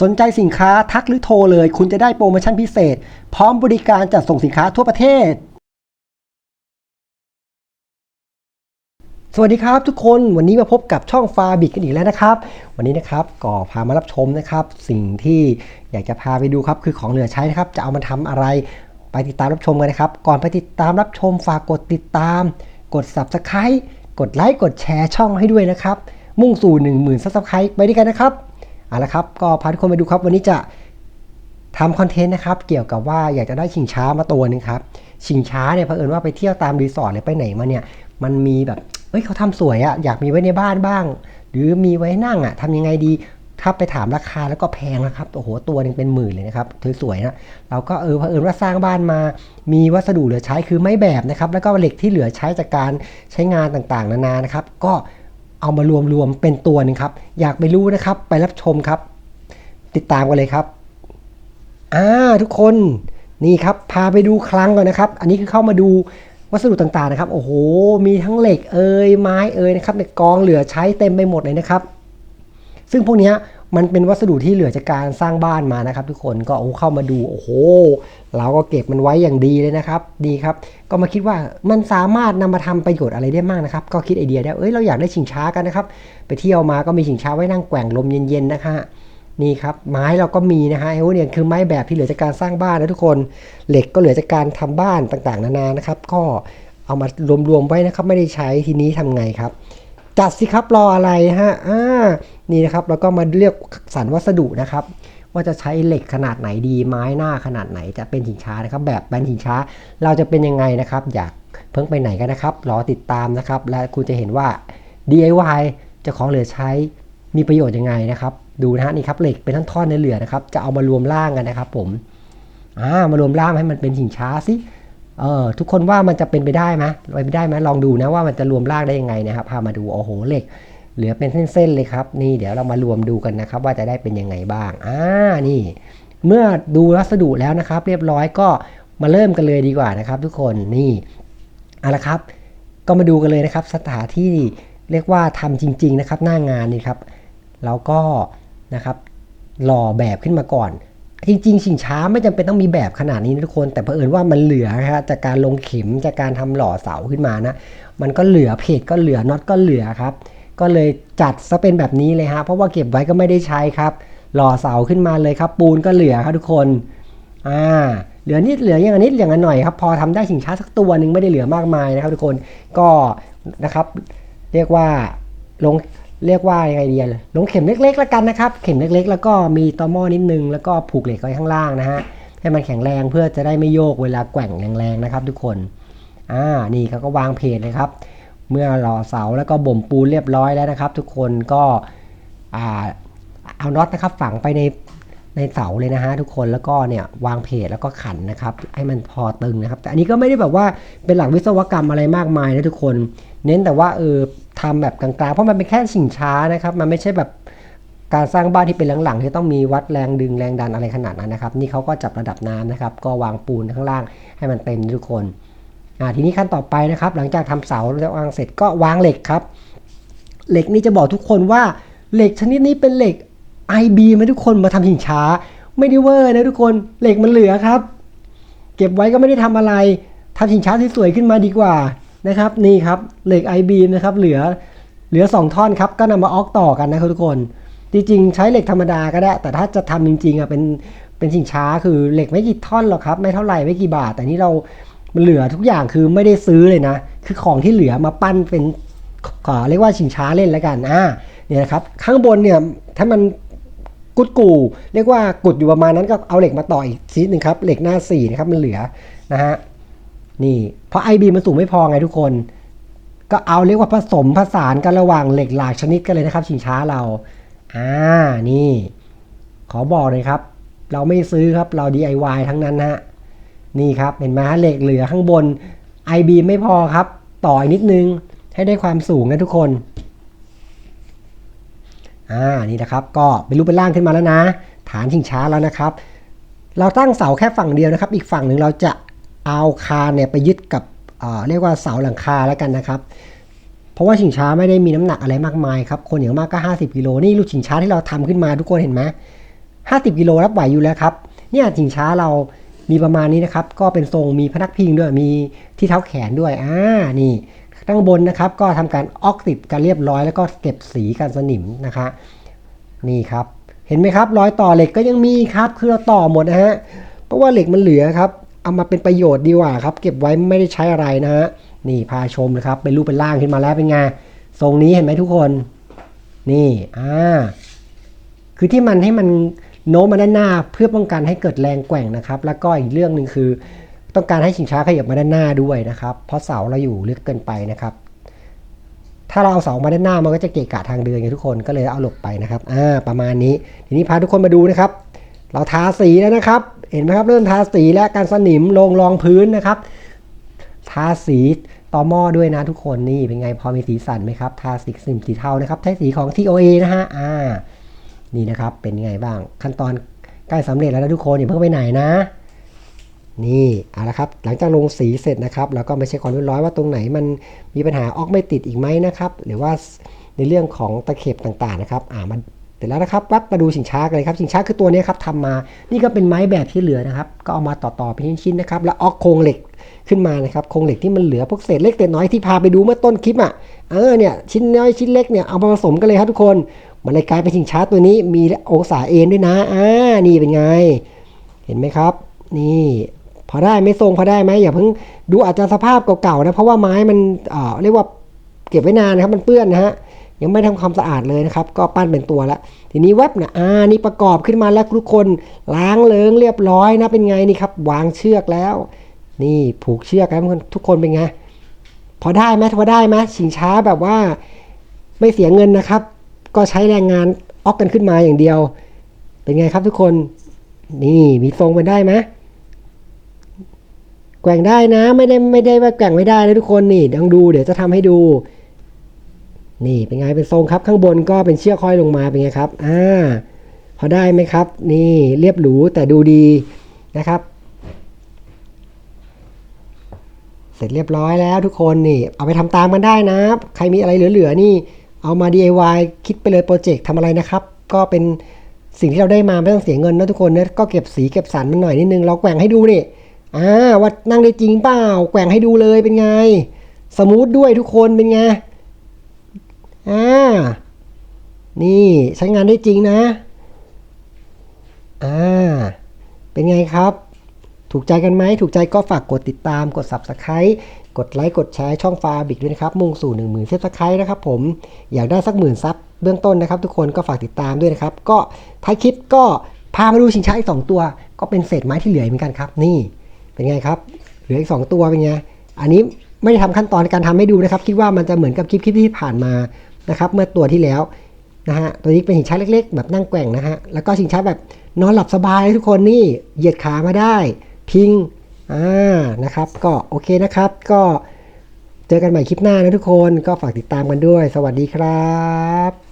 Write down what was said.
สนใจสินค้าทักหรือโทรเลย คุณจะได้โปรโมชั่นพิเศษ พร้อมบริการจัดส่งสินค้าทั่วประเทศ สวัสดีครับทุกคนวันนี้มาพบกับช่องฟาบิกกันอีกแล้วนะครับ วันนี้นะครับก็พามารับชมนะครับ สิ่งที่อยากจะพาไปดูครับคือของเหลือใช้นะครับ จะเอามาทำอะไรไปติดตามรับชมกันนะครับ ก่อนไปติดตามรับชมฝากกดติดตาม กด subscribe กดไลค์กดแชร์ช่องให้ด้วยนะครับ มุ่งสู่ 1 0,000 subscribe ไปด้วยกันนะครับ เอาละครับก็พาทุกคนไปดูครับวันนี้จะทำคอนเทนต์นะครับเกี่ยวกับว่าอยากจะได้ชิงช้ามาตัวหนึงครับชิงช้าเนี่ยเผอิญว่าไปเที่ยวตามรีสอร์ทหรือไปไหนมาเนี่ยมันมีแบบเอ้ยเขาทำสวยอะอยากมีไว้ในบ้านบ้าง หรือมีไว้นั่งอะทำยังไงดีถ้าไปถามราคาแล้วก็แพงนะครับโอ้โหตัวหนึงเป็นหมื่นเลยนะครับสวยๆนะเราก็เออเผอิญว่าสร้างบ้านมา มีวัสดุเหลือใช้คือไม้แบบนะครับแล้วก็เหล็กที่เหลือใช้จากการใช้งานต่างๆ นานานะครับ ก็ เอามารวมๆเป็นตัวหนึ่งครับ อยากไปรู้นะครับ ไปรับชมครับ ติดตามกันเลยครับอ่าทุกคนนี่ครับ พาไปดูคลังก่อนนะครับ อันนี้คือเข้ามาดูวัสดุต่างๆนะครับ โอ้โห มีทั้งเหล็กเอ่ยไม้เอ่ยนะครับในกองเหลือใช้เต็มไปหมดเลยนะครับ ซึ่งพวกเนี้ย มันเป็นวัสดุที่เหลือจากการสร้างบ้านมานะครับ ทุกคนก็เอาเข้ามาดูโอ้โหเราก็เก็บมันไว้อย่างดีเลยนะครับ ดีครับ ก็มาคิดว่ามันสามารถนำมาทำประโยชน์อะไรได้มากนะครับ ก็คิดไอเดียได้เอ้ยเราอยากได้ชิงช้ากันนะครับ ไปเที่ยวมาก็มีชิงช้าไว้นั่งแกว่งลมเย็นๆนะคะนี่ครับไม้เราก็มีนะฮะไอ้พวกเนี่ยคือไม้แบบที่เหลือจากการสร้างบ้านนะทุกคนเหล็กก็เหลือจากการทำบ้านต่างๆ นานานะครับ ก็เอามารวมๆไว้นะครับ ไม่ได้ใช้ทีนี้ทำไงครับ จัดสิครับรออะไรฮะอ่านี่นะครับแล้วก็มาเลือกสรรวัสดุนะครับ ว่าจะใช้เหล็กขนาดไหนดีไม้หน้าขนาดไหนจะเป็นหินช้านะครับ แบบแบนหินช้าเราจะเป็นยังไงนะครับ อยากเพิ่งไปไหนกันนะครับ รอติดตามนะครับ และคุณจะเห็นว่า DIY จะของเหลือใช้มีประโยชน์ยังไงนะครับ ดูนะฮะนี่ครับเหล็กเป็นท่อนๆในเหลือนะครับ จะเอามารวมร่างกันนะครับ ผมอ่ามารวมร่างให้มันเป็นหินช้าสิ เออทุกคนว่ามันจะเป็นไปได้ไหมไปได้ไหมลองดูนะว่ามันจะรวมร่างได้ยังไงนะครับ พามาดูโอ้โหเหล็กเหลือเป็นเส้นๆเลยครับ นี่เดี๋ยวเรามารวมดูกันนะครับ ว่าจะได้เป็นยังไงบ้างอ่านี่ เมื่อดูวัสดุแล้วนะครับ เรียบร้อยก็มาเริ่มกันเลยดีกว่านะครับ ทุกคนนี่เอาละครับ ก็มาดูกันเลยนะครับ สถานที่เรียกว่าทำจริง ๆ นะครับ หน้างานนี่ครับเราก็นะครับหล่อแบบขึ้นมาก่อน จริงๆ ชิงช้าไม่จำเป็นต้องมีแบบขนาดนี้นะทุกคน แต่เผอิญว่ามันเหลือนะฮะจากการลงเข็มจากการทำหล่อเสาขึ้นมานะ มันก็เหลือเพจก็เหลือน็อตก็เหลือครับ ก็เลยจัดซะเป็นแบบนี้เลยฮะเพราะว่าเก็บไว้ก็ไม่ได้ใช้ครับ หล่อเสาขึ้นมาเลยครับ ปูนก็เหลือครับทุกคนอ่าเหลือนิดเหลืออย่างนิดอย่างหน่อยครับพอทำได้ชิงช้าสักตัวหนึ่งไม่ได้เหลือมากมายนะครับ ทุกคนก็นะครับ เรียกว่าลง เรียกว่ายังไงดีอะลงเข็มเล็กๆแล้วกันนะครับ เข็มเล็กๆ แล้วก็มีตอม้อนิดนึง แล้วก็ผูกเหล็กไว้ข้างล่างนะฮะ ให้มันแข็งแรงเพื่อจะได้ไม่โยกเวลาแกว่งแรงๆนะครับ ทุกคน อ่า นี่เขาก็วางเพจเลยครับ เมื่อหล่อเสาแล้วก็บ่มปูนเรียบร้อยแล้วนะครับ ทุกคนก็ อ่า เอาน็อตนะครับฝังไปในในเสาเลยนะฮะทุกคนแล้วก็เนี่ยวางเพจแล้วก็ขันนะครับให้มันพอตึงนะครับ แต่อันนี้ก็ไม่ได้แบบว่าเป็นหลักวิศวกรรมอะไรมากมายนะทุกคน เน้นแต่ว่าเออ ทำแบบกลางๆ เพราะมันเป็นแค่สิ่งช้านะครับ มันไม่ใช่แบบการสร้างบ้านที่เป็นหลังๆที่ต้องมีวัดแรงดึงแรงดันอะไรขนาดนั้นนะครับ นี่เขาก็จับระดับน้ำนะครับ ก็วางปูนข้างล่างให้มันเต็มทุกคนทีนี้ขั้นต่อไปนะครับ หลังจากทำเสาแล้ววางเสร็จก็วางเหล็กครับ เหล็กนี่จะบอกทุกคนว่าเหล็กชนิดนี้เป็นเหล็ก IB มาทุกคนมาทำหินช้า ไม่ได้เวอร์นะทุกคนเหล็กมันเหลือครับ เก็บไว้ก็ไม่ได้ทำอะไรทำหินช้าที่สวยขึ้นมาดีกว่า นะครับนี่ครับเหล็ก IB นะครับเหลือเหลือ 2 ท่อนครับก็นำมาออกต่อกันนะครับทุกคน จริงๆ ใช้เหล็กธรรมดาก็ได้ แต่ถ้าจะทำจริงๆอะเป็นเป็นสินช้าคือเหล็กไม่กี่ท่อนหรอกครับ ไม่เท่าไหร่ไม่กี่บาท แต่นี่เรามันเหลือทุกอย่างคือไม่ได้ซื้อเลยนะ คือของที่เหลือมาปั้นเป็นขอเรียกว่าชิงช้าเล่นแล้วกันอ่าเนี่ยครับข้างบนเนี่ยถ้ามันกุดกูเรียกว่ากุดอยู่ประมาณนั้นก็เอาเหล็กมาต่ออีกชิ้นหนึ่งครับเหล็กหน้าสี่นะครับมันเหลือนะฮะ นี่ เพราะ IB มันสูงไม่พอไงทุกคน ก็เอาเรียกว่าผสมผสานกันระหว่างเหล็กหลากชนิดกันเลยนะครับ ชิงช้าเรา อ่า นี่ ขอบอกเลยครับ เราไม่ซื้อครับ เรา DIY ทั้งนั้นฮะ นี่ครับ เห็นไหมเหล็กเหลือข้างบน i b ไม่พอครับ ต่ออีกนิดนึง ให้ได้ความสูงนะทุกคน อ่า นี่นะครับ ก็เป็นรูปเป็นร่างขึ้นมาแล้วนะ ฐานชิงช้าแล้วนะครับ เราตั้งเสาแค่ฝั่งเดียวนะครับ อีกฝั่งหนึ่งเราจะ เอาคานเนี่ยไปยึดกับเเรียกว่าเสาหลังคาแล้วกันนะครับ เพราะว่าชิงช้าไม่ได้มีน้ำหนักอะไรมากมายครับคนอย่างมากก็ 50กิโลนี่ลูกชิงช้าที่เราทำขึ้นมาทุกคนเห็นไหม50กิโลรับไหวอยู่แล้วครับเนี่ยชิงช้าเรามีประมาณนี้นะครับ ก็เป็นทรงมีพนักพิงด้วยมีที่เท้าแขนด้วยอ่านี่ข้างบนนะครับ ก็ทำการออกติดกันเรียบร้อยแล้วก็เก็บสีกันสนิมนะคะนี่ครับ เห็นไหมครับรอยต่อเหล็กก็ยังมีครับ คือเราต่อหมดนะฮะเพราะว่าเหล็กมันเหลือครับ เอามาเป็นประโยชน์ดีกว่าครับ เก็บไว้ไม่ได้ใช้อะไรนะฮะนี่พาชมนะครับ เป็นรูปเป็นร่างขึ้นมาแล้วเป็นไงทรงนี้เห็นไหมทุกคน นี่อ่าคือที่มันให้มันโน้มมาด้านหน้าเพื่อป้องกันให้เกิดแรงแกว่งนะครับ แล้วก็อีกเรื่องหนึ่งคือ ต้องการให้ชิงช้าขยับมาด้านหน้าด้วยนะครับ เพราะเสาเราอยู่ลึกเกินไปนะครับ ถ้าเราเอาเสามาด้านหน้ามันก็จะเกะกะทางเดินไงทุกคนก็เลยเอาหลบไปนะครับอ่าประมาณนี้ ทีนี้พาทุกคนมาดูนะครับ เราทาสีแล้วนะครับ เห็นไหมครับเริ่มทาสีและการสนิมลงรองพื้นนะครับ ทาสีต่อหม้อด้วยนะทุกคนนี่เป็นไงพอมีสีสันไหมครับทาสีสิมสีเทานะครับใช้สีของ TOA นะฮะอ่านี่นะครับเป็นไงบ้างขั้นตอนใกล้สำเร็จแล้วนะทุกคนอย่าเพิ่งไปไหนนะ นี่เอาละครับหลังจากลงสีเสร็จนะครับเราก็มาเช็คความเรียบร้อยว่าตรงไหนมันมีปัญหาออกไม่ติดอีกไหมนะครับ หรือว่าในเรื่องของตะเข็บต่างๆนะครับอ่ามัน เสร็จแล้วนะครับวัดมาดูชิงช้ากันเลยครับชิงช้าคือตัวนี้ครับทำมา นี่ก็เป็นไม้แบบที่เหลือนะครับ ก็เอามาต่อๆเป็นชิ้นๆนะครับแล้วออกโครงเหล็กขึ้นมานะครับโครงเหล็กที่มันเหลือพวกเศษเล็กเศษน้อยที่พาไปดูเมื่อต้นคลิปอะเออเนี่ยชิ้นน้อยชิ้นเล็กเนี่ยเอามาผสมกันเลยครับทุกคนมันเลยกลายเป็นชิงช้าตัวนี้มีองศาเอ็นด้วยนะอ่านี่เป็นไง เห็นไหมครับ นี่พอได้ไม่ทรงพอได้ไหมอย่าเพิ่งดูอาจจะสภาพเก่าๆนะเพราะว่าไม้มันเอ่อเรียกว่าเก็บไว้นานนะครับมันเปื้อนนะฮะ ยังไม่ทำความสะอาดเลยนะครับ ก็ปั้นเป็นตัวแล้วทีนี้เว็บนะอ่านี่ประกอบขึ้นมาแล้วทุกคนล้างเลิงเรียบร้อยนะเป็นไงนี่ครับวางเชือกแล้ว นี่ผูกเชือกแล้วทุกคนเป็นไงพอได้ไหมพอได้ไหมชิงช้าแบบว่าไม่เสียเงินนะครับ ก็ใช้แรงงานออกกันขึ้นมาอย่างเดียว เป็นไงครับทุกคน นี่มีทรงมันได้ไหมแกว่งได้นะ ไม่ได้ไม่ได้ว่าแกว่งไม่ได้นะทุกคนนี่ลองดู เดี๋ยวจะทำให้ดู นี่เป็นไงเป็นทรงครับข้างบนก็เป็นเชือกห้อยลงมาเป็นไงครับอ่าพอได้ไหมครับ นี่เรียบหรูแต่ดูดีนะครับ เสร็จเรียบร้อยแล้วทุกคนนี่เอาไปทำตามกันได้นะ ใครมีอะไรเหลือๆนี่ เอามา DIY คิดไปเลยโปรเจกต์ทำอะไรนะครับ ก็เป็นสิ่งที่เราได้มาไม่ต้องเสียเงินนะทุกคนนะก็เก็บสีเก็บสันมันหน่อยนิดนึงเราแกว่งให้ดูนี่อ่าว่านั่งได้จริงเปล่าแกว่งให้ดูเลยเป็นไง สมูทด้วยทุกคนเป็นไง อ่า นี่ใช้งานได้จริงนะ อ่า เป็นไงครับ ถูกใจกันไหม ถูกใจก็ฝากกดติดตาม กด Subscribe กดไลค์ กดแชร์ช่องฟาบิกด้วยนะครับ มุ่งสู่ 1 0,000เซฟสไครต์นะครับผม อยากได้สักหมื่นซับเบื้องต้นนะครับ ทุกคนก็ฝากติดตามด้วยนะครับ ก็ท้ายคลิปก็พามาดูชิงช้าอีก 2 ตัว ก็เป็นเศษไม้ที่เหลือเหมือนกันครับ นี่ เป็นไงครับ เหลืออีก 2 ตัวเป็นไง อันนี้ไม่ได้ทำขั้นตอนในการทำให้ดูนะครับ คิดว่ามันจะเหมือนกับคลิปคลิปที่ผ่านมา นะครับเมื่อตัวที่แล้วนะฮะตัวนี้เป็นชิงช้าเล็ก ๆ แบบนั่งแกว่งนะฮะแล้วก็ชิงช้าแบบนอนหลับสบายเลยทุกคนนี่เหยียดขามาได้ พิงอ่านะครับ ก็โอเคนะครับ ก็เจอกันใหม่คลิปหน้านะทุกคนก็ฝากติดตามกันด้วย สวัสดีครับ